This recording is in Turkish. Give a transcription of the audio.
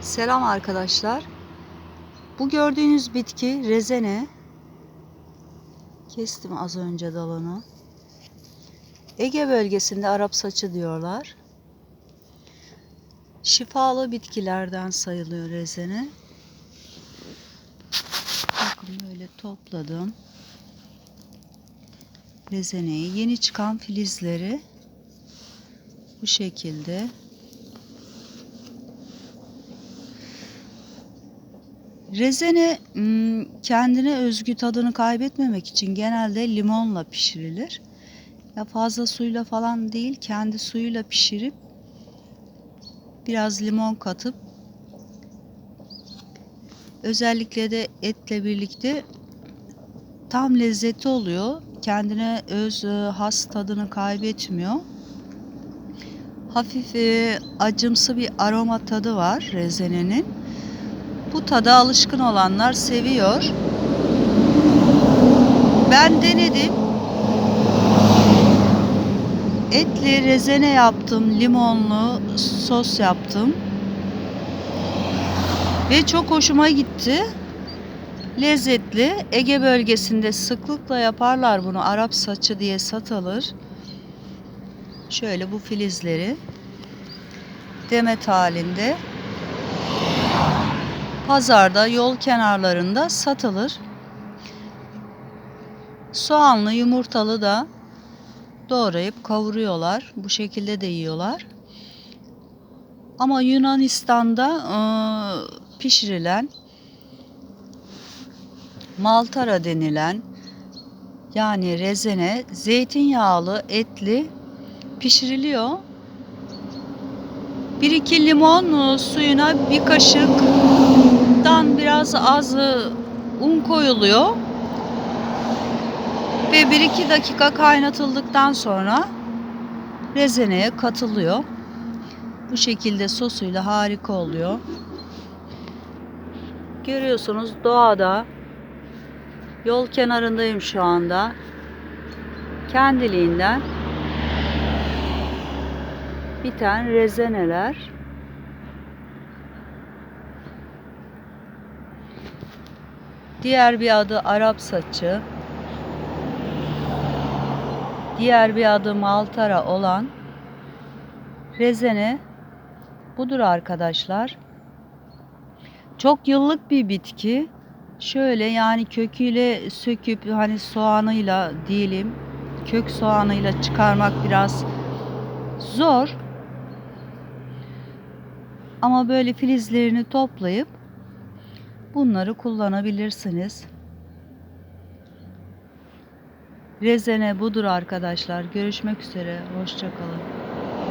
Selam arkadaşlar. Bu gördüğünüz bitki rezene. Kestim az önce dalını. Ege bölgesinde Arap saçı diyorlar. Şifalı bitkilerden sayılıyor rezene. Bakın böyle topladım. Rezeneyi yeni çıkan filizleri bu şekilde Rezene kendine özgü tadını kaybetmemek için genelde limonla pişirilir. Ya fazla suyla falan değil, kendi suyuyla pişirip biraz limon katıp özellikle de etle birlikte tam lezzeti oluyor. Kendine öz e, has tadını kaybetmiyor. Hafif e, acımsı bir aroma tadı var rezenenin. Bu tada alışkın olanlar seviyor. Ben denedim. Etli rezene yaptım, limonlu sos yaptım. Ve çok hoşuma gitti. Lezzetli. Ege bölgesinde sıklıkla yaparlar bunu. Arap saçı diye satılır. Şöyle bu filizleri demet halinde pazarda, yol kenarlarında satılır. Soğanlı, yumurtalı da doğrayıp kavuruyorlar. Bu şekilde de yiyorlar. Ama Yunanistan'da e, pişirilen maltara denilen yani rezene zeytinyağlı etli pişiriliyor. Bir iki limon suyuna bir kaşıktan biraz az e, un koyuluyor. Ve 1-2 dakika kaynatıldıktan sonra rezeneye katılıyor. Bu şekilde sosuyla harika oluyor. Görüyorsunuz doğada yol kenarındayım şu anda. Kendiliğinden biten rezeneler. Diğer bir adı Arap saçı. Diğer bir adı Maltara olan rezene budur arkadaşlar. Çok yıllık bir bitki. Şöyle yani köküyle söküp hani soğanıyla diyelim kök soğanıyla çıkarmak biraz zor. Ama böyle filizlerini toplayıp bunları kullanabilirsiniz. Rezene budur arkadaşlar. Görüşmek üzere. Hoşçakalın.